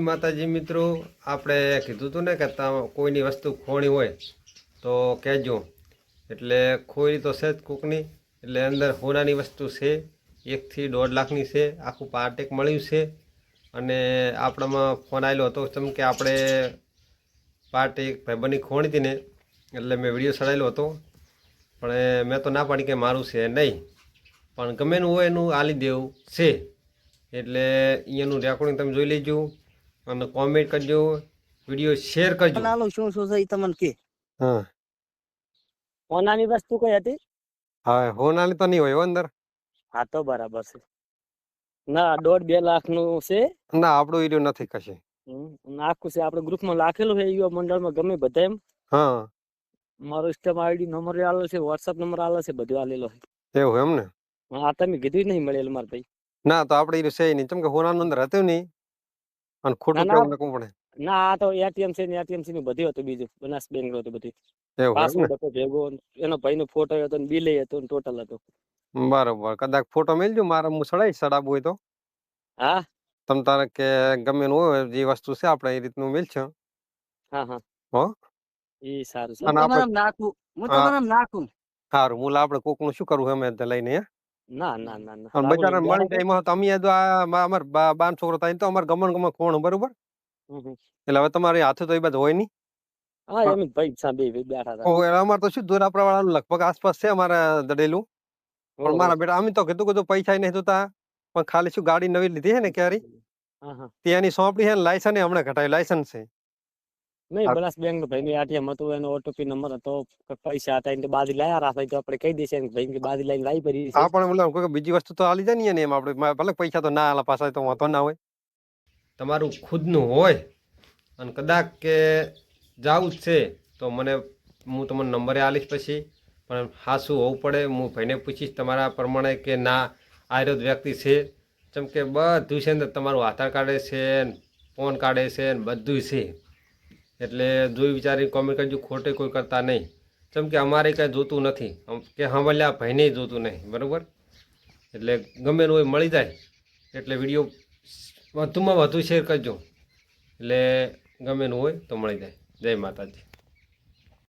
માતાજી મિત્રો, આપણે કીધું હતું ને કે કોઈની વસ્તુ ખોણી હોય તો કહેજો. એટલે ખોઈ તો છે જ કોકની, એટલે અંદર હોનાની વસ્તુ છે, એકથી દોઢ લાખની છે, આખું પાર્ટેક મળ્યું છે. અને આપણામાં ફોન આવેલો હતો જેમ કે આપણે પાર્ટેક ભાઈબંધની ખોણી હતી ને, એટલે મેં વીડિયો ચડાવેલો હતો. પણ મેં તો ના પાડી કે મારું છે નહીં. પણ ગમે એનું હોય એનું આલી દેવું છે. એટલે અહીંયાનું રેકોર્ડિંગ તમે જોઈ લેજો. અને કોમેન્ટ કરજો વીડિયો શેર કરજો. નાનું શું શું છે તમને કે. હા. હોનાની વસ્તુ કઈ હતી? હા હોનાની તો નહીં હોય અંદર. હા તો બરાબર છે. ના દોઢ બે લાખનું છે. ના આપણું વીડિયો નથી કશે. હમ, આખું છે આપણે ગ્રુપમાં લાખેલું છે યુવા મંડળમાં ગમે બધા એમ. હા. મારો ઇન્સ્ટામ આઈડી નંબર આલો છે વોટ્સઅપ નંબર આલેલો છે બધું આલેલો છે. એવું એમ ને? આ તમે કીધું જ નહીં મળેલું મારા ભાઈ. ના તો આપણે એ છે નહીં. ચમ કે હોનાનું અંદર હતું નહીં. અને ખોટું ના, ના. કેવું નકવું પડે ના આ તો એટીએમ છે ને એટીએમનું ને બધું હતું બીજું બનાસ બેંકનું હતું બધું. ને? પાસપોર્ટ હતો ભેગો એનો ભાઈનો ફોટો હતો ને બિલ ને ટોટલ હતો. બરોબર કદાચ ફોટો મેલજો મારે હું સડાઈ સડાબ હોય તો. હા? તમ તારે કે ગમે એનું હોય જે વસ્તુ છે આપણે એ રીતનું મેલશે હા હા. હો? એ સારું છે આપણે નાખું હું હા. તમારે નાખું. સારું મૂળ આપણે કોકનું શું કરવું અમે લઈને હે? ના ના ના ના. બચારા મળી જાય એમાં તો તો આ અમાર બાન છોકરો થાય તો અમારે ગમણ ગમણ ખોણ બરોબર? હમ, હમ. એટલે હવે તમારી હાથે તો એ હોય નહીં હા એમ ભાઈ સાહેબ બે બેઠા હતા. ઓહો, એટલે અમારે તો શું દોરાપરા વાળાનું લગભગ આસપાસ છે અમારા દડેલું. પણ મારા બેટા અમે તો કીધું કીધું પૈસા નહીં જોતા પણ ખાલી શું ગાડી નવી લીધી છે ને ક્યારે ત્યાંની સોંપડી છે ને લાયસન્સ હમણાં ઘટાયું લાયસન્સ છે નહીં. બનાસ બેંક નો ભાઈ આટીએમ હતું એનો ઓટીપી નંબર હતો પૈસા હતા એને બાદી લાયા રાખે તો આપણે કહી ભાઈ કે બાદી લઈને લાવી ભરી હા પણ બોલો કોઈ બીજી વસ્તુ તો આલી જાય ને એમ આપણે ભલે પૈસા તો ના આલા પાછા તો વાંધો ના હોય. તમારું ખુદનું હોય અને કદાચ કે જાવું જ છે તો મને હું તમને નંબરે આલીશ પછી પણ હા શું હોવું પડે હું ભાઈને પૂછીશ તમારા પ્રમાણે કે ના આયુર્વેદ વ્યક્તિ છે. જેમ કે બધું છે ને તમારું આધાર કાર્ડ છે ફોન કાર્ડ છે ને બધું છે. એટલે જોઈ વિચારી કોમેન્ટ કરજો, ખોટે કોઈ કરતા નહીં. જેમ કે અમારે કાંઈ જોતું નથી. કે હમલ્યા ભાઈને જોતું નહીં. બરાબર? એટલે ગમે હોય મળી જાય. એટલે વીડિયો વધુમાં વધુ શેર કરજો. એટલે ગમે હોય તો મળી જાય. જય માતાજી.